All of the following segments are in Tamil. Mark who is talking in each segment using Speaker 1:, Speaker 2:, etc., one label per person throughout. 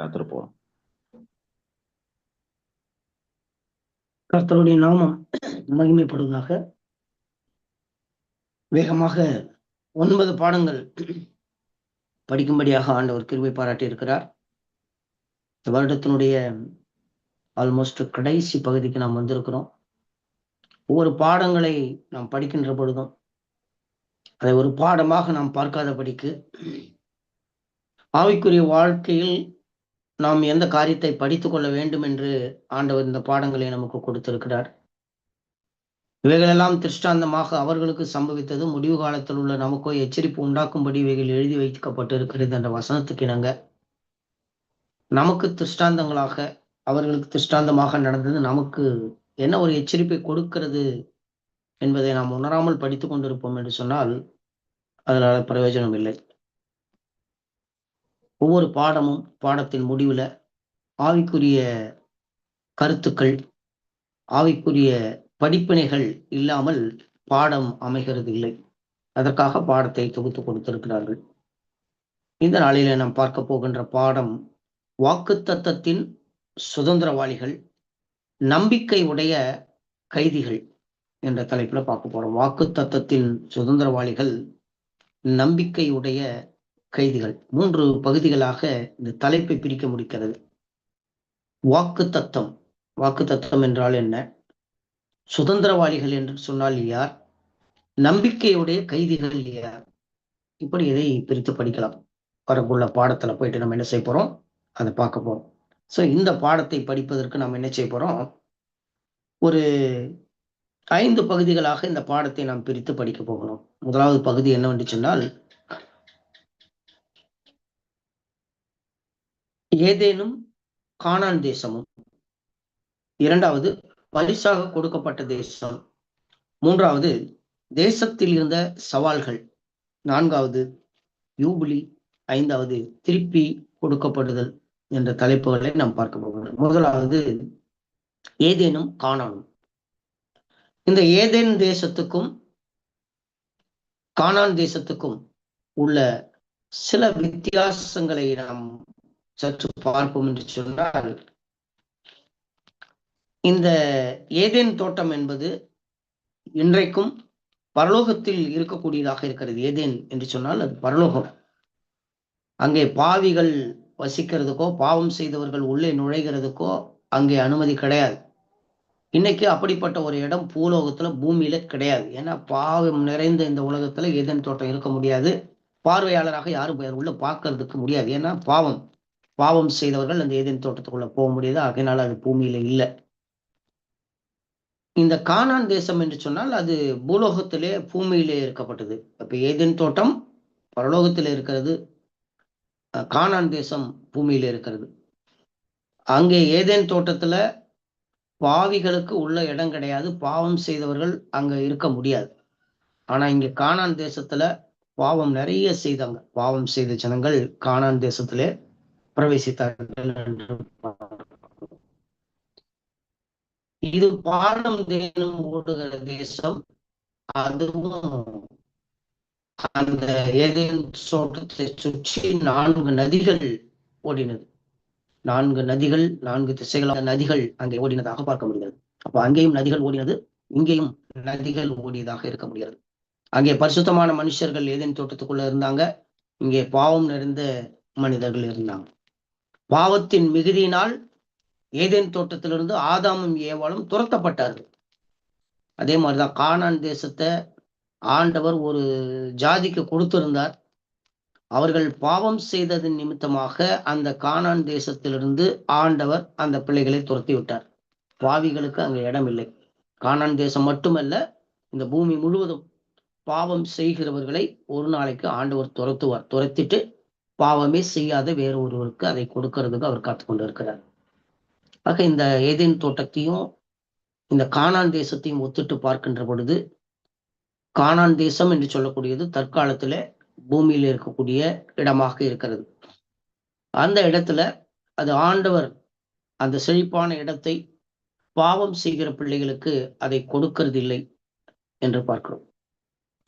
Speaker 1: காத்திருப்போம்
Speaker 2: கர்த்தருடைய நாமம் மகிமைப்படுவதாக வேகமாக ஒன்பது பாடங்கள் படிக்கும்படியாக ஆண்டவர் கிருவை பாராட்டி இருக்கிறார். இந்த வருடத்தினுடைய ஆல்மோஸ்ட் கடைசி பகுதிக்கு நாம் வந்திருக்கிறோம். ஒவ்வொரு பாடங்களை நாம் படிக்கின்ற பொழுதும் அதை ஒரு பாடமாக நாம் பார்க்காதபடிக்கு ஆவிக்குரிய வாழ்க்கையில் நாம் எந்த காரியத்தை படித்து கொள்ள வேண்டும் என்று ஆண்டவர் இந்த பாடங்களை நமக்கு கொடுத்திருக்கிறார். இவைகளெல்லாம் திருஷ்டாந்தமாக அவர்களுக்கு சம்பவித்தது முடிவு காலத்தில் உள்ள நமக்கோ எச்சரிப்பு உண்டாக்கும்படி இவைகள் எழுதி வைக்கப்பட்டிருக்கிறது என்ற வசனத்துக்கு இணங்க. நமக்கு திருஷ்டாந்தங்களாக அவர்களுக்கு திருஷ்டாந்தமாக நடந்தது நமக்கு என்ன ஒரு எச்சரிப்பை கொடுக்கிறது என்பதை நாம் உணராமல் படித்துக் கொண்டிருப்போம் என்று சொன்னால் அதனால் பிரயோஜனம் இல்லை. ஒவ்வொரு பாடமும் பாடத்தின் முடிவுல ஆவிக்குரிய கருத்துக்கள் ஆவிக்குரிய படிப்பினைகள் இல்லாமல் பாடம் அமைகிறது இல்லை. அதற்காக பாடத்தை தொகுத்து கொடுத்திருக்கிறார்கள். இந்த நாளில நாம் பார்க்க போகின்ற பாடம் வாக்கு தத்தத்தின் சுதந்திரவாளிகள் நம்பிக்கை உடைய கைதிகள் என்ற தலைப்புல பார்க்க போறோம். வாக்கு தத்தத்தின் சுதந்திரவாளிகள் நம்பிக்கையுடைய கைதிகள். மூன்று பகுதிகளாக இந்த தலைப்பை பிரிக்க முடிக்கிறது வாக்கு தத்தம் வாக்கு தத்தம் என்றால் என்ன? சுதந்திரவாளிகள் என்று சொன்னால் யார்? நம்பிக்கையுடைய கைதிகள் யார்? இப்படி இதை பிரித்து படிக்கலாம். வரக்குள்ள பாடத்துல போயிட்டு நம்ம என்ன செய்ய போறோம்? அதை பார்க்க போறோம். ஸோ இந்த பாடத்தை படிப்பதற்கு நாம் என்ன செய்ய போறோம்? ஒரு ஐந்து பகுதிகளாக இந்த பாடத்தை நாம் பிரித்து படிக்க போகிறோம். முதலாவது பகுதி என்னவென்று சொன்னால் ஏதேனும் கானான் தேசமும். இரண்டாவது பரிசாக கொடுக்கப்பட்ட தேசம். மூன்றாவது தேசத்தில் இருந்த சவால்கள். நான்காவது யூபிலி. ஐந்தாவது திருப்பி கொடுக்கப்படுதல் என்ற தலைப்புகளை நாம் பார்க்க போகிறோம். முதலாவது ஏதேனும் காணானும் இந்த ஏதேன் தேசத்துக்கும் கானான் தேசத்துக்கும் உள்ள சில வித்தியாசங்களை நாம் சற்று பார்ப்போம் என்று சொன்னால் இந்த ஏதேன் தோட்டம் என்பது இன்றைக்கும் பரலோகத்தில் இருக்கக்கூடியதாக இருக்கிறது. ஏதேன் என்று சொன்னால் அது பரலோகம். அங்கே பாவிகள் வசிக்கிறதுக்கோ பாவம் செய்தவர்கள் உள்ளே நுழைகிறதுக்கோ அங்கே அனுமதி கிடையாது. இன்னைக்கு அப்படிப்பட்ட ஒரு இடம் பூலோகத்துல பூமியில கிடையாது. ஏன்னா பாவம் நிறைந்த இந்த உலகத்துல ஏதேன் தோட்டம் இருக்க முடியாது. பார்வையாளராக யாரும் உள்ள பார்க்கறதுக்கு முடியாது. ஏன்னா பாவம். பாவம் செய்தவர்கள் அந்த ஏதேன் தோட்டத்துக்குள்ள போக முடியாது. அதனால அது பூமியில இல்லை. இந்த கானான் தேசம் என்று சொன்னால் அது பூலோகத்திலே பூமியிலே இருக்கப்பட்டது. அப்ப ஏதேன் தோட்டம் பரலோகத்தில் இருக்கிறது. கானான் தேசம் பூமியில இருக்கிறது. அங்கே ஏதேன் தோட்டத்துல பாவிகளுக்கு உள்ள இடம் கிடையாது. பாவம் செய்தவர்கள் அங்க இருக்க முடியாது. ஆனா இங்க கானான் தேசத்துல பாவம் நிறைய செய்தாங்க. பாவம் செய்த ஜனங்கள் கானான் தேசத்திலே பிரவேசித்தார்கள். என்று இது பாலம் தேனும் ஓடுகிற தேசம் அதுவும் அந்த ஏதேன் தோட்டத்தை சுற்றி நான்கு நதிகள் ஓடினது. நான்கு நதிகள் நான்கு திசைகளான நதிகள் அங்கே ஓடினதாக பார்க்க முடிகிறது. அப்ப அங்கேயும் நதிகள் ஓடினது இங்கேயும் நதிகள் ஓடியதாக இருக்க முடியாது அங்கே பரிசுத்தமான மனுஷர்கள் ஏதேன் தோட்டத்துக்குள்ள இருந்தாங்க இங்கே பாவம் நிறைந்த மனிதர்கள் இருந்தாங்க. பாவத்தின் மிகுதியினால் ஏதேன் தோட்டத்திலிருந்து ஆதாமும் ஏவாளும் துரத்தப்பட்டார்கள். அதே மாதிரிதான் கானான் தேசத்தை ஆண்டவர் ஒரு ஜாதிக்கு கொடுத்திருந்தார். அவர்கள் பாவம் செய்ததன் நிமித்தமாக அந்த கானான் தேசத்திலிருந்து ஆண்டவர் அந்த பிள்ளைகளை துரத்தி விட்டார் பாவிகளுக்கு அங்கே இடம் இல்லை கானான் தேசம் மட்டுமல்ல இந்த பூமி முழுவதும் பாவம் செய்கிறவர்களை ஒரு நாளைக்கு ஆண்டவர் துரத்துவார். துரத்திட்டு பாவமே செய்யாத வேறு ஒருவருக்கு அதை கொடுக்கறதுக்கு அவர் காத்து கொண்டு இருக்கிறார் ஆக இந்த ஏதேன் தோட்டத்தையும் இந்த கானான் தேசத்தையும் ஒத்துட்டு பார்க்கின்ற பொழுது கானான் தேசம் என்று சொல்லக்கூடியது தற்காலத்துல பூமியில இருக்கக்கூடிய இடமாக இருக்கிறது. அந்த இடத்துல அது ஆண்டவர் அந்த செழிப்பான இடத்தை பாவம் செய்கிற பிள்ளைகளுக்கு அதை கொடுக்கறது இல்லை என்று பார்க்கிறோம்.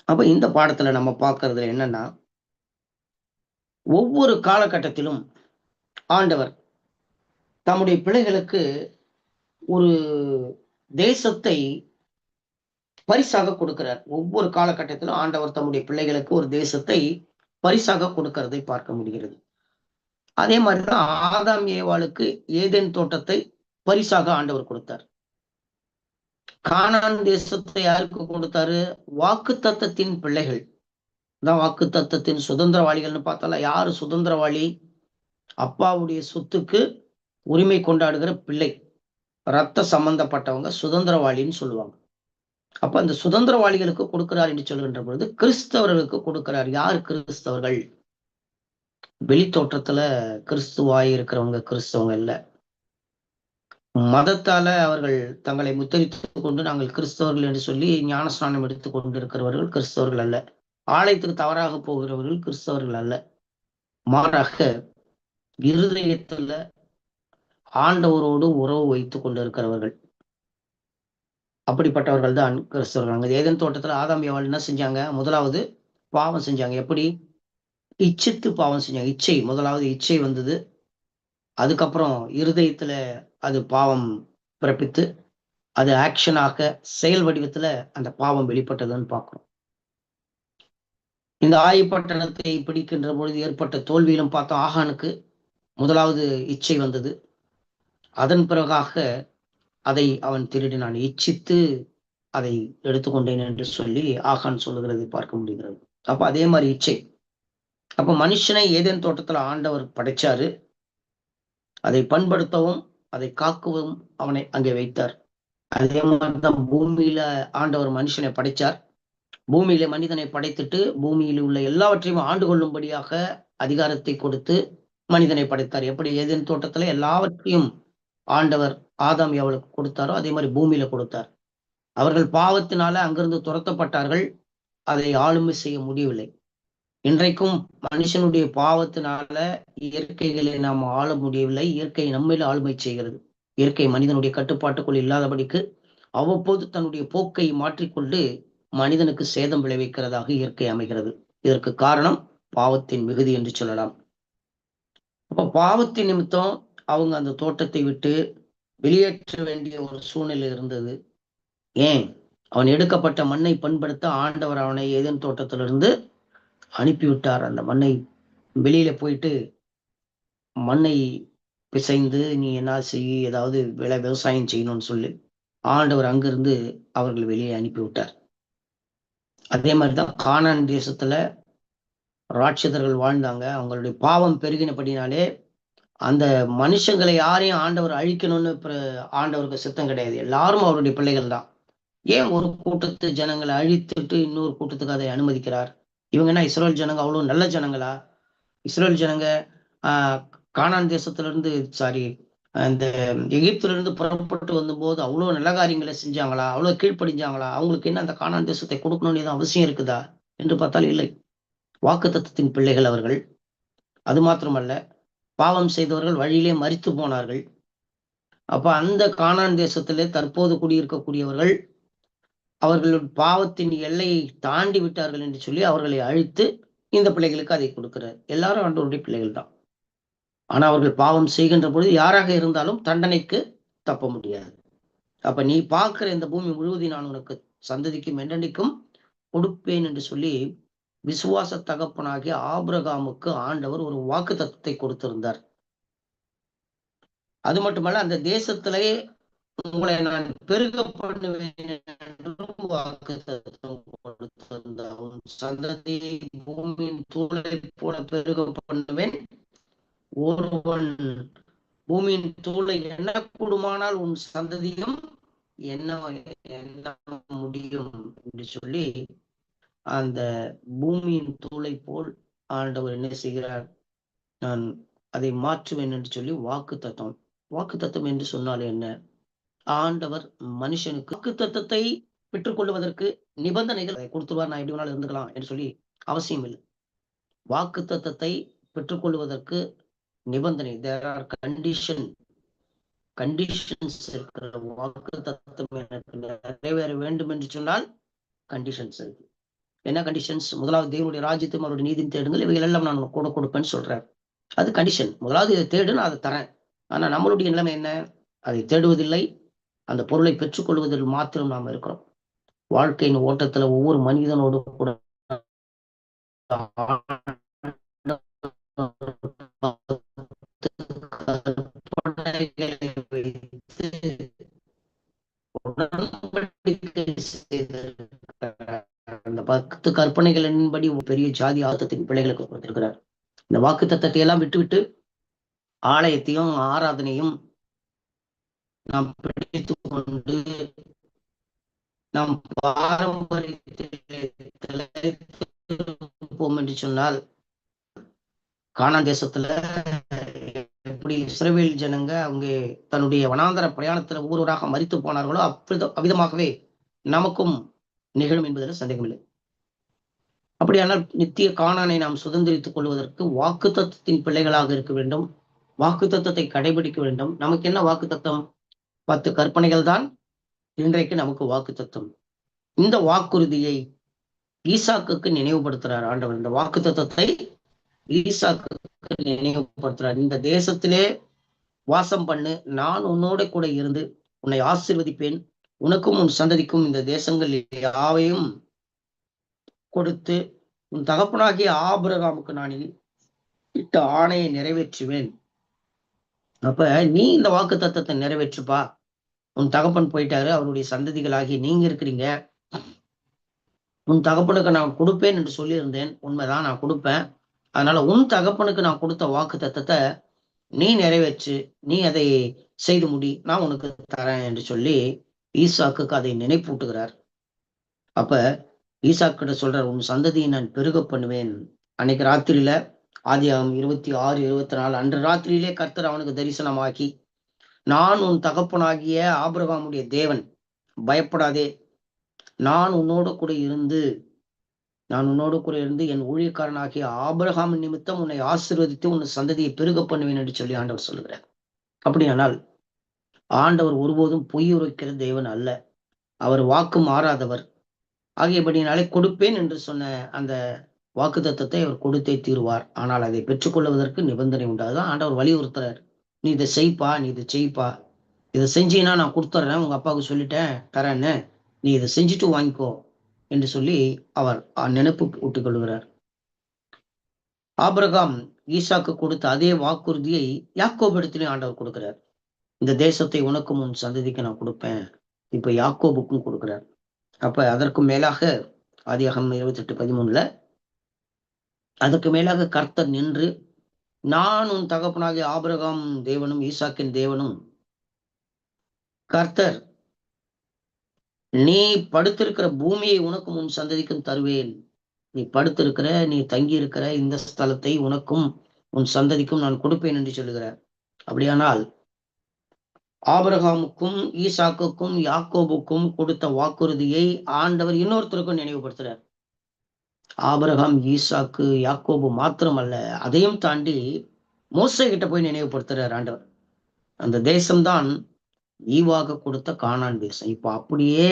Speaker 2: அப்ப இந்த பாடத்துல நம்ம பார்க்கறதுல என்னன்னா ஒவ்வொரு காலகட்டத்திலும் ஆண்டவர் தம்முடைய பிள்ளைகளுக்கு ஒரு தேசத்தை பரிசாக கொடுக்கிறார். ஒவ்வொரு காலகட்டத்திலும் ஆண்டவர் தம்முடைய பிள்ளைகளுக்கு ஒரு தேசத்தை பரிசாக கொடுக்கிறதை பார்க்க முடிகிறது. அதே மாதிரிதான் ஆதாம் ஏவாளுக்கு ஏதேன் தோட்டத்தை பரிசாக ஆண்டவர் கொடுத்தார். கானான் தேசத்தை யாருக்கு கொடுத்தாரு? வாக்கு தத்தத்தின் பிள்ளைகள். தான் வாக்கு தத்தத்தின் சுதந்திரவாளிகள்னு பார்த்தால யாரு சுதந்திரவாளி? அப்பாவுடைய சொத்துக்கு உரிமை கொண்டாடுகிற பிள்ளை. ரத்த சம்பந்தப்பட்டவங்க சுதந்திரவாளின்னு சொல்லுவாங்க. அப்ப அந்த சுதந்திரவாளிகளுக்கு கொடுக்கிறார் என்று சொல்கின்ற பொழுது கிறிஸ்தவர்களுக்கு கொடுக்கிறார். யார் கிறிஸ்தவர்கள்? வெளித்தோற்றத்துல கிறிஸ்துவாய் இருக்கிறவங்க கிறிஸ்தவங்க இல்ல. மதத்தால அவர்கள் தங்களை முத்தரித்துக் கொண்டு நாங்கள் கிறிஸ்தவர்கள் என்று சொல்லி ஞானஸ்நானம் எடுத்துக் கொண்டிருக்கிறவர்கள் கிறிஸ்தவர்கள் அல்ல. ஆலயத்துக்கு தவறாக போகிறவர்கள் கிறிஸ்தவர்கள் அல்ல. மாறாக இருதயத்துல ஆண்டவரோடு உறவு வைத்து கொண்டிருக்கிறவர்கள். அப்படிப்பட்டவர்கள் தான் கிறிஸ்தவர்கள். அங்க ஏதன் தோட்டத்துல ஆதாம் யவாள் என்ன செஞ்சாங்க? முதலாவது பாவம் செஞ்சாங்க. எப்படி? இச்சித்து பாவம் செஞ்சாங்க. இச்சை முதலாவது இச்சை வந்தது. அதுக்கப்புறம் இருதயத்துல அது பாவம் பிறப்பித்து அது ஆக்ஷனாக செயல் வடிவத்துல அந்த பாவம் வெளிப்பட்டதுன்னு பார்க்குறோம். இந்த ஆயப்பட்டணத்தை பிடிக்கின்ற பொழுது ஏற்பட்ட தோல்வியிலும் பார்த்தோம். ஆகானுக்கு முதலாவது இச்சை வந்தது. அதன் பிறகாக அதை அவன் திருடினான் இச்சித்து அதை எடுத்துக்கொண்டேன் என்று சொல்லி ஆகான் சொல்லுகிறதை பார்க்க முடிகிறது. அப்ப அதே மாதிரி இச்சை. அப்ப மனுஷனை ஏதேன் தோட்டத்துல ஆண்டவர் படைச்சாரு. அதை பண்படுத்தவும் அதை காக்கவும் அவனை அங்கே வைத்தார். அதே மாதிரிதான் பூமியில ஆண்டவர் மனுஷனை படைச்சார். பூமியில மனிதனை படைத்துட்டு பூமியில் உள்ள எல்லாவற்றையும் ஆண்டு கொள்ளும்படியாக அதிகாரத்தை கொடுத்து மனிதனை படைத்தார். எப்படி? ஏதேன் தோட்டத்துல எல்லாவற்றையும் ஆண்டவர் ஆதாம் எவளுக்கு கொடுத்தாரோ அதே மாதிரி பூமியில கொடுத்தார். அவர்கள் பாவத்தினால அங்கிருந்து துரத்தப்பட்டார்கள். அதை ஆளுமை செய்ய முடியவில்லை. இன்றைக்கும் மனுஷனுடைய பாவத்தினால இயற்கைகளை நாம் ஆள முடியவில்லை. இயற்கை நம்மில் ஆளுமை செய்கிறது. இயற்கை மனிதனுடைய கட்டுப்பாட்டுக்குள் இல்லாதபடிக்கு அவ்வப்போது தன்னுடைய போக்கை மாற்றிக்கொண்டு மனிதனுக்கு சேதம் விளைவிக்கிறதாக இயற்கை அமைகிறது. இதற்கு காரணம் பாவத்தின் மிகுதி என்று சொல்லலாம். அப்போ பாவத்தின் நிமித்தம் அவங்க அந்த தோட்டத்தை விட்டு வெளியேற்ற வேண்டிய ஒரு சூழ்நிலை இருந்தது. ஏன்? அவன் எடுக்கப்பட்ட மண்ணை பண்படுத்த ஆண்டவர் அவனை ஏதேன் தோட்டத்திலிருந்து அனுப்பிவிட்டார். அந்த மண்ணை வெளியில போயிட்டு மண்ணை பிசைந்து நீ என்ன செய்ய ஏதாவது விளை விவசாயம் செய்யணும்னு சொல்லி ஆண்டவர் அங்கிருந்து அவர்கள் வெளியே அனுப்பிவிட்டார். அதே மாதிரி தான் கானான் தேசத்தில் ராட்சதர்கள் வாழ்ந்தாங்க. அவங்களுடைய பாவம் பெருகினபடினாலே அந்த மனுஷங்களை யாரையும் ஆண்டவர் அழிக்கணும்னு ஆண்டவருக்கு சித்தம் கிடையாது. எல்லாரும் அவருடைய பிள்ளைகள் தான் ஏன் ஒரு கூட்டத்து ஜனங்களை அழித்துட்டு இன்னொரு கூட்டத்துக்கு அதை அனுமதிக்கிறார்? இவங்க என்ன இஸ்ரேல் ஜனங்க அவ்வளோ நல்ல ஜனங்களா? இஸ்ரேல் ஜனங்க கானான் தேசத்துல இருந்து சாரி அந்த எகிப்திலிருந்து புறப்பட்டு வந்தபோது அவ்வளோ நல்ல காரியங்களை செஞ்சாங்களா? அவ்வளோ கீழ்ப்படிஞ்சாங்களா? அவங்களுக்கு என்ன அந்த காணான் தேசத்தை கொடுக்கணும்னு அவசியம் இருக்குதா? என்று பார்த்தால் இல்லை. வாக்கு தத்துவத்தின் பிள்ளைகள் அவர்கள். அது மாத்திரமல்ல பாவம் செய்தவர்கள் வழியிலே மறித்து போனார்கள். அப்ப அந்த காணான் தேசத்திலே தற்போது குடியிருக்கக்கூடியவர்கள் அவர்களுடைய பாவத்தின் எல்லையை தாண்டி விட்டார்கள் என்று சொல்லி அவர்களை அழித்து இந்த பிள்ளைகளுக்கு அதை கொடுக்கிறார். எல்லாரும் ஆண்டவருடைய பிள்ளைகள் தான். ஆனால் அவர்கள் பாவம் செய்கின்ற பொழுது யாராக இருந்தாலும் தண்டனைக்கு தப்ப முடியாது. அப்ப நீ பார்க்கிற இந்த பூமி முழுவதும் நான் உனக்கு சந்ததிக்கும் என்றென்னைக்கும் கொடுப்பேன் என்று சொல்லி விசுவாச தகப்பனாகிய ஆபிரகாமுக்கு ஆண்டவர் ஒரு வாக்கு தத்துவத்தை கொடுத்திருந்தார். அது மட்டுமல்ல அந்த தேசத்திலே உங்களை நான் பெருக பண்ணுவேன் என்றும் வாக்கு தத்துவம் கொடுத்திருந்தார். உன் சந்ததியை பூமியின் தூளை போல பெருக பண்ணுவேன். ஒருவன் பூமியின் தூளை எண்ணக்கூடுமானால் உன் சந்ததியும் என்ன என்ன முடியும் என்று சொல்லி அந்த பூமியின் தூளை போல் ஆண்டவர் என்ன செய்கிறார்? நான் அதை மாற்றுவேன் என்று சொல்லி வாக்கு தத்துவம் வாக்கு தத்துவம் என்று சொன்னால் என்ன? ஆண்டவர் மனுஷனுக்கு வாக்கு தத்துவத்தை பெற்றுக்கொள்வதற்கு நிபந்தனைகள் கொடுத்துருவார். நான் எப்படி வேணாலும் இருந்துக்கலாம் என்று சொல்லி அவசியம் இல்லை வாக்கு தத்துவத்தை பெற்றுக்கொள்வதற்கு நிபந்தனை. தேர் ஆர் கண்டிஷன் கண்டிஷன்ஸ் இருக்கிற வாக்கு தத்துவம் எனக்கு நிறைவேற வேண்டும் என்று சொன்னால் கண்டிஷன்ஸ் இருக்கு. என்ன கண்டிஷன்ஸ் முதலாவது தேவனுடைய ராஜ்யத்தையும் அவருடைய நீதி தேடுங்கள். இவைகள் எல்லாம் நான் கூட கொடுப்பேன்னு சொல்றாரு. அது கண்டிஷன் முதலாவது இதை தேடு நான் அதை தரேன். ஆனா நம்மளுடைய நிலைமை என்ன? அதை தேடுவதில்லை. அந்த பொருளை பெற்றுக்கொள்வதில் மாத்திரம் நாம் இருக்கிறோம். வாழ்க்கையின் ஓட்டத்துல ஒவ்வொரு மனிதனோடு கூட பத்து கற்பனைகளின்படி ஒரு பெரிய ஜாதி ஆத்தத்தின் பிள்ளைகளுக்கு கொடுத்திருக்கிறார். இந்த வாக்கு தத்தத்தை எல்லாம் விட்டுவிட்டு ஆலயத்தையும் ஆராதனையும் நாம் பிடித்து கொண்டு நாம் பாரம்பரியத்தில் என்று சொன்னால் கானா தேசத்துல எப்படி இஸ்ரவேல் ஜனங்க அவங்க தன்னுடைய வனாந்தர பிரயாணத்துல ஒவ்வொருவராக மறித்து போனார்களோ அப்படி அவிதமாகவே நமக்கும் நிகழும் என்பதில் சந்தேகமில்லை. அப்படியானால் நித்திய காணானை நாம் சுதந்திரித்துக் கொள்வதற்கு வாக்கு தத்துவத்தின் பிள்ளைகளாக இருக்க வேண்டும். வாக்கு தத்துவத்தை கடைபிடிக்க வேண்டும். நமக்கு என்ன வாக்கு தத்துவம் பத்து கற்பனைகள் தான். இன்றைக்கு நமக்கு வாக்கு தத்துவம் இந்த வாக்குறுதியை ஈசாக்குக்கு நினைவுபடுத்துறார் ஆண்டவர். இந்த வாக்கு தத்துவத்தை ஈசாக்கு நினைவுபடுத்துறார். இந்த தேசத்திலே வாசம் பண்ணு. நான் உன்னோட கூட இருந்து உன்னை ஆசிர்வதிப்பேன். உனக்கும் உன் சந்ததிக்கும் இந்த தேசங்கள் யாவையும் கொடுத்து உன் தகப்பனாகிய ஆபரகாமுக்கு நான் இட்ட ஆணையை நிறைவேற்றுவேன். அப்ப நீ இந்த வாக்கு தத்துவத்தை நிறைவேற்றுப்பா. உன் தகப்பன் போயிட்டாரு அவருடைய சந்ததிகளாகி நீங்க இருக்கிறீங்க. உன் தகப்பனுக்கு நான் கொடுப்பேன் என்று சொல்லியிருந்தேன். உண்மைதான் நான் கொடுப்பேன். அதனால உன் தகப்பனுக்கு நான் கொடுத்த வாக்கு தத்தத்தை நீ நிறைவேற்று. நீ அதை செய்து முடி. நான் உனக்கு தரேன் என்று சொல்லி ஈசாக்கு அதை நினைப்பூட்டுகிறார். அப்ப ஈசாக்கிட்ட சொல்றார் உன் சந்ததியை நான் பெருக பண்ணுவேன். அன்னைக்கு ராத்திரியில ஆகும் இருபத்தி ஆறு இருபத்தி நாலு அன்று ராத்திரியிலே கர்த்தர் அவனுக்கு தரிசனமாக்கி நான் உன் தகப்பனாகிய ஆபிரகாமுடைய தேவன். பயப்படாதே. நான் உன்னோடு கூட இருந்து நான் உன்னோடு கூட இருந்து என் ஊழியக்காரனாகிய ஆபிரகாம் நிமித்தம் உன்னை ஆசிர்வதித்து உன் சந்ததியை பெருக பண்ணுவேன் என்று சொல்லி ஆண்டவர் சொல்லுகிறார். அப்படியானால் ஆண்டவர் ஒருபோதும் பொய் உரைக்கிற தேவன் அல்ல. அவர் வாக்கு மாறாதவர். ஆகியபடினாலே கொடுப்பேன் என்று சொன்ன அந்த வாக்கு தத்துவத்தை அவர் கொடுத்தே தீருவார். ஆனால் அதை பெற்றுக்கொள்வதற்கு நிபந்தனை உண்டு அதுதான் ஆண்டவர் வலியுறுத்துறாரு. நீ இதை செய்ப்பா நீ இதை செய்ப்பா. இதை செஞ்சீங்கன்னா நான் கொடுத்துட்றேன். உங்க அப்பாவுக்கு சொல்லிட்டேன் தரேன்னு. நீ இதை செஞ்சுட்டு வாங்கிக்கோ என்று சொல்லி அவர் நினைப்பு ஊட்டிக் கொள்கிறார் ஆபிரகாம் ஈசாக்கு கொடுத்த அதே வாக்குறுதியை யாக்கோபிடத்திலையும் ஆண்டவர் கொடுக்கிறார். இந்த தேசத்தை உனக்கும் உன் சந்ததிக்கு நான் கொடுப்பேன். இப்ப யாக்கோபுக்கும் கொடுக்கிறார். அப்ப அதற்கு மேலாக ஆதியாகம் இருபத்தி எட்டு பதிமூணுல அதுக்கு மேலாக கர்த்தர் நின்று நான் உன் தகப்பனாகிய ஆபரகாம் தேவனும் ஈசாக்கின் தேவனும் கர்த்தர் நீ படுத்திருக்கிற பூமியை உனக்கும் உன் சந்ததிக்கும் தருவேன். நீ படுத்திருக்கிற நீ தங்கி இருக்கிற இந்த ஸ்தலத்தை உனக்கும் உன் சந்ததிக்கும் நான் கொடுப்பேன் என்று சொல்லுகிறார். அப்படியானால் ஆபரகாமுக்கும் ஈசாக்குக்கும் யாக்கோபுக்கும் கொடுத்த வாக்குறுதியை ஆண்டவர் இன்னொருத்தருக்கும் நினைவுபடுத்துறார். ஆபரகாம் ஈசாக்கு யாக்கோபு மாத்திரம் அல்ல அதையும் தாண்டி மோசை கிட்ட போய் நினைவுபடுத்துறார் ஆண்டவர். அந்த தேசம்தான் ஈவாக கொடுத்த காணான் தேசம். இப்போ அப்படியே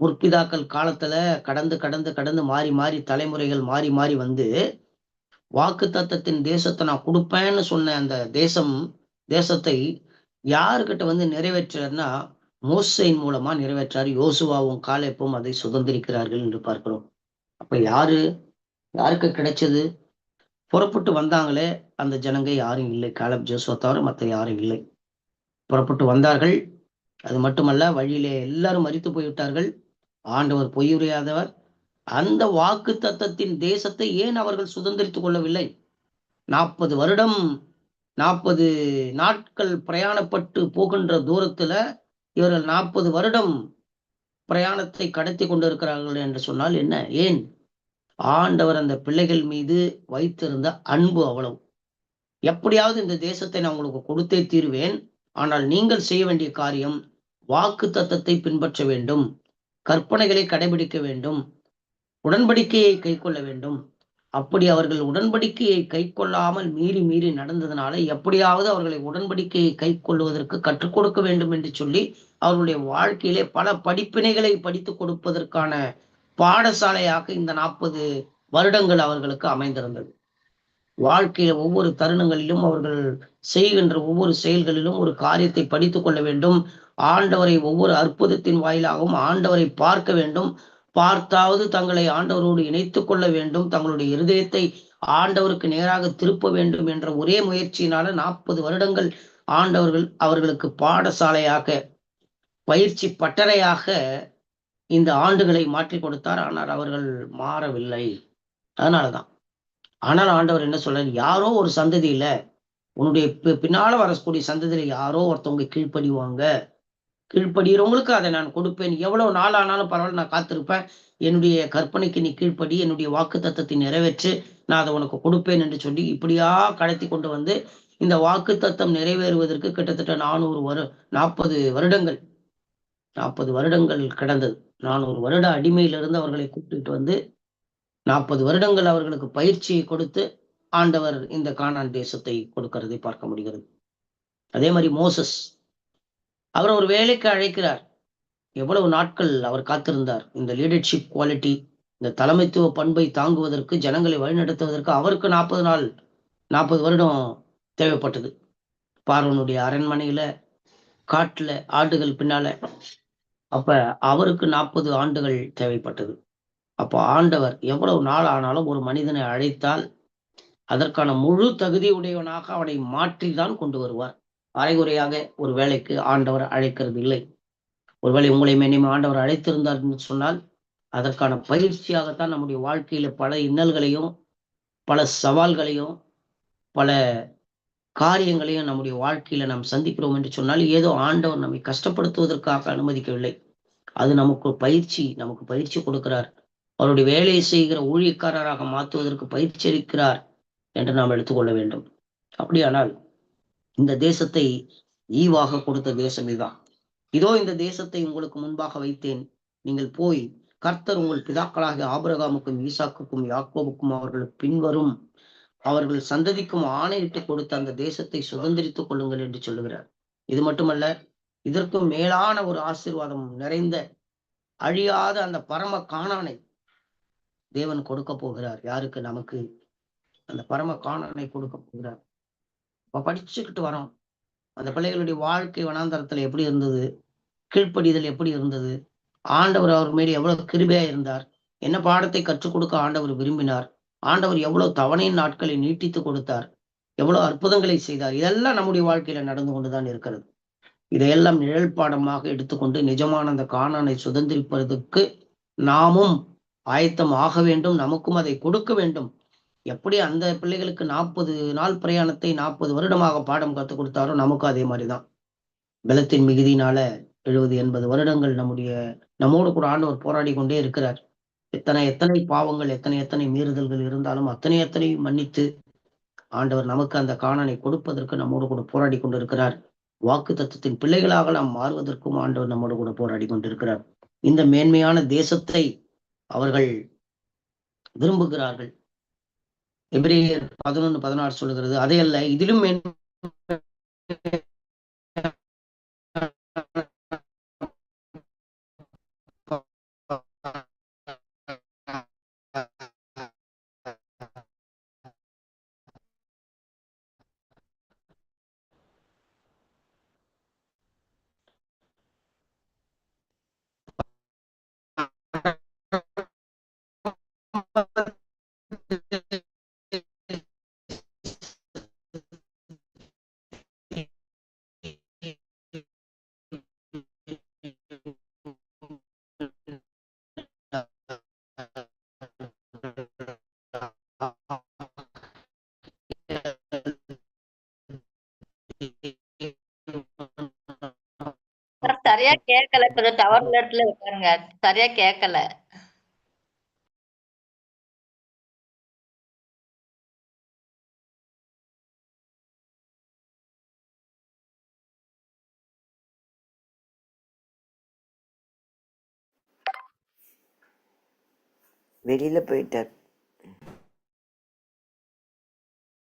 Speaker 2: முற்பிதாக்கள் காலத்துல கடந்து கடந்து கடந்து மாறி மாறி தலைமுறைகள் மாறி மாறி வந்து வாக்கு தத்தத்தின் தேசத்தை நான் கொடுப்பேன்னு சொன்ன அந்த தேசம் தேசத்தை யாருக்கிட்ட வந்து நிறைவேற்றார்னா மோசையின் மூலமா நிறைவேற்றார். யோசுவாவும் காலைப்பும் அதை சுதந்திரிக்கிறார்கள் என்று பார்க்கிறோம். அப்ப யாரு? யாருக்கு கிடைச்சது? புறப்பட்டு வந்தாங்களே அந்த ஜனங்க யாரும் இல்லை. காலப் ஜோசுவா தவிர மற்ற யாரும் இல்லை. புறப்பட்டு வந்தார்கள். அது மட்டுமல்ல வழியிலே எல்லாரும் மறித்து போய்விட்டார்கள். ஆண்டவர் பொய்யுரையாதவர். அந்த வாக்கு தத்தத்தின் தேசத்தை ஏன் அவர்கள் சுதந்திரித்துக் கொள்ளவில்லை? நாற்பது வருடம் நாற்பது நாட்கள் பிரயாணப்பட்டு போகின்ற தூரத்துல இவர்கள் நாற்பது வருடம் பிரயாணத்தை கடத்தி கொண்டிருக்கிறார்கள் என்று சொன்னால் என்ன? ஏன்? ஆண்டவர் அந்த பிள்ளைகள் மீது வைத்திருந்த அன்பு அவ்வளவு. எப்படியாவது இந்த தேசத்தை நான் உங்களுக்கு கொடுத்தே தீருவேன். ஆனால் நீங்கள் செய்ய வேண்டிய காரியம் வாக்கு தத்தத்தை பின்பற்ற வேண்டும். கற்பனைகளை கடைபிடிக்க வேண்டும். உடன்படிக்கையை கை கொள்ள வேண்டும். அப்படி அவர்கள் உடன்படிக்கையை கை கொள்ளாமல் மீறி மீறி நடந்ததுனால எப்படியாவது அவர்களை உடன்படிக்கையை கை கொள்வதற்கு கற்றுக் கொடுக்க வேண்டும் என்று சொல்லி அவர்களுடைய வாழ்க்கையிலே பல படிப்பினைகளை படித்து கொடுப்பதற்கான பாடசாலையாக இந்த நாற்பது வருடங்கள் அவர்களுக்கு அமைந்திருந்தது. வாழ்க்கையில ஒவ்வொரு தருணங்களிலும் அவர்கள் செய்கின்ற ஒவ்வொரு செயல்களிலும் ஒரு காரியத்தை படித்துக் கொள்ள வேண்டும். ஆண்டவரை ஒவ்வொரு அற்புதத்தின் வாயிலாகவும் ஆண்டவரை பார்க்க வேண்டும். பார்த்தாவது தங்களை ஆண்டவரோடு இணைத்துக் கொள்ள வேண்டும் தங்களுடைய இருதயத்தை ஆண்டவருக்கு நேராக திருப்ப வேண்டும் என்ற ஒரே முயற்சியினால நாற்பது வருடங்கள் ஆண்டவர்கள் அவர்களுக்கு பாடசாலையாக பயிற்சி பட்டறையாக இந்த ஆண்டுகளை மாற்றி கொடுத்தார். ஆனால் அவர்கள் மாறவில்லை. அதனாலதான். ஆனால் ஆண்டவர் என்ன சொல்றார்? யாரோ ஒரு சந்ததியில உன்னுடைய பின்னால வரக்கூடிய சந்ததியில யாரோ ஒருத்தவங்க கீழ்ப்படிவாங்க. கீழ்ப்படுகிறவங்களுக்கு அதை நான் கொடுப்பேன். எவ்வளவு நாள் ஆனாலும் பரவாயில்ல நான் காத்திருப்பேன். என்னுடைய கற்பனைக்கு நீ கீழ்ப்படி என்னுடைய வாக்கு தத்தத்தை நிறைவேற்று நான் அதை உனக்கு கொடுப்பேன் என்று சொல்லி இப்படியா கடத்தி கொண்டு வந்து இந்த வாக்கு தத்தம் நிறைவேறுவதற்கு கிட்டத்தட்ட நானூறு வரு நாற்பது வருடங்கள் நாற்பது வருடங்கள் கடந்தது. நானூறு வருட அடிமையிலிருந்து அவர்களை கூப்பிட்டு வந்து நாற்பது வருடங்கள் அவர்களுக்கு பயிற்சியை கொடுத்து ஆண்டவர் இந்த காணான் தேசத்தை கொடுக்கிறதை பார்க்க முடிகிறது. அதே மாதிரி மோசஸ் அவர் ஒரு வேலைக்கு அழைக்கிறார். எவ்வளவு நாட்கள் அவர் காத்திருந்தார். இந்த லீடர்ஷிப் குவாலிட்டி இந்த தலைமைத்துவ பண்பை தாங்குவதற்கு ஜனங்களை வழிநடத்துவதற்கு அவருக்கு நாற்பது நாள் நாற்பது வருடம் தேவைப்பட்டது. பார்வனுடைய அரண்மனையில காட்டுல ஆண்டுகள் பின்னால அப்ப அவருக்கு நாற்பது ஆண்டுகள் தேவைப்பட்டது. அப்போ ஆண்டவர் எவ்வளவு நாள் ஆனாலும் ஒரு மனிதனை அழைத்தால் அதற்கான முழு தகுதியுடையவனாக அவனை அவனை மாற்றிதான் கொண்டு வருவார். அரைகுறையாக ஒரு வேலைக்கு ஆண்டவர் அழைக்கிறது இல்லை. ஒருவேளை உங்களை மேனியும் ஆண்டவர் அழைத்திருந்தார் என்று சொன்னால் அதற்கான பயிற்சியாகத்தான் நம்முடைய வாழ்க்கையில பல இன்னல்களையும் பல சவால்களையும் பல காரியங்களையும் நம்முடைய வாழ்க்கையில நாம் சந்திக்கிறோம் என்று சொன்னால் ஏதோ ஆண்டவர் நம்மை கஷ்டப்படுத்துவதற்காக அனுமதிக்கவில்லை. அது நமக்கு பயிற்சி நமக்கு பயிற்சி கொடுக்கிறார். அவருடைய வேலையை செய்கிற ஊழியக்காரராக மாற்றுவதற்கு பயிற்சி அளிக்கிறார் என்று நாம் எடுத்துக்கொள்ள வேண்டும். அப்படியானால் இந்த தேசத்தை ஈவாக கொடுத்த தேசம் இதுதான் இதோ இந்த தேசத்தை உங்களுக்கு முன்பாக வைத்தேன். நீங்கள் போய் கர்த்தர் உங்கள் பிதாக்களாக ஆபரகாமுக்கும் ஈசாக்குக்கும் யாக்கோவுக்கும் அவர்கள் பின்வரும் அவர்கள் சந்ததிக்கும் ஆணையிட்டு கொடுத்த அந்த தேசத்தை சுதந்திரித்துக் கொள்ளுங்கள் என்று சொல்லுகிறார். இது மட்டுமல்ல இதற்கும் மேலான ஒரு ஆசீர்வாதம் நிறைந்த அழியாத அந்த பரம காணானை தேவன் கொடுக்க போகிறார். யாருக்கு? நமக்கு. அந்த பரம காணானை கொடுக்க போகிறார். படிச்சுக்கிட்டு வரோம். அந்த பிள்ளைகளுடைய வாழ்க்கை வனாந்தரத்தில் எப்படி இருந்தது? கீழ்ப்படிதல் எப்படி இருந்தது? ஆண்டவர் அவர் மேலே எவ்வளவு கிருபையா இருந்தார்? என்ன பாடத்தை கற்றுக் கொடுக்க ஆண்டவர் விரும்பினார்? ஆண்டவர் எவ்வளவு தவணையின் நாட்களை நீட்டித்து கொடுத்தார்? எவ்வளவு அற்புதங்களை செய்தார்? இதெல்லாம் நம்முடைய வாழ்க்கையில நடந்து கொண்டுதான் இருக்கிறது. இதையெல்லாம் நிழல் பாடமாக எடுத்துக்கொண்டு நிஜமான அந்த காணானை சுதந்திரிப்பதற்கு நாமும் ஆயத்தம் ஆக வேண்டும். நமக்கும் அதை கொடுக்க வேண்டும். எப்படி அந்த பிள்ளைகளுக்கு நாற்பது நாள் பிரயாணத்தை நாற்பது வருடமாக பாடம் கற்றுக் கொடுத்தாரோ நமக்கும் அதே மாதிரிதான். பலத்தின் மிகுதியினால எழுபது எண்பது வருடங்கள் நம்முடைய நம்மோடு கூட ஆண்டவர் போராடி கொண்டே இருக்கிறார். எத்தனை எத்தனை பாவங்கள் எத்தனை எத்தனை மீறுதல்கள் இருந்தாலும் அத்தனை எத்தனை மன்னித்து ஆண்டவர் நமக்கு அந்த காணனை கொடுப்பதற்கு நம்மோடு கூட போராடி கொண்டிருக்கிறார். வாக்கு தத்துவத்தின் பிள்ளைகளாக நாம் மாறுவதற்கும் ஆண்டவர் நம்மோடு கூட போராடி கொண்டிருக்கிறார். இந்த மேன்மையான தேசத்தை அவர்கள் விரும்புகிறார்கள். எபிரேயர் பதினொன்னு பதினாறு சொல்லுகிறது அதையல்ல இதிலும்
Speaker 1: சரியா கேட்கல கொஞ்சம் டவர் இடத்துல உட்காருங்க. சரியா கேட்கல
Speaker 3: வெளியில போயிட்டார்.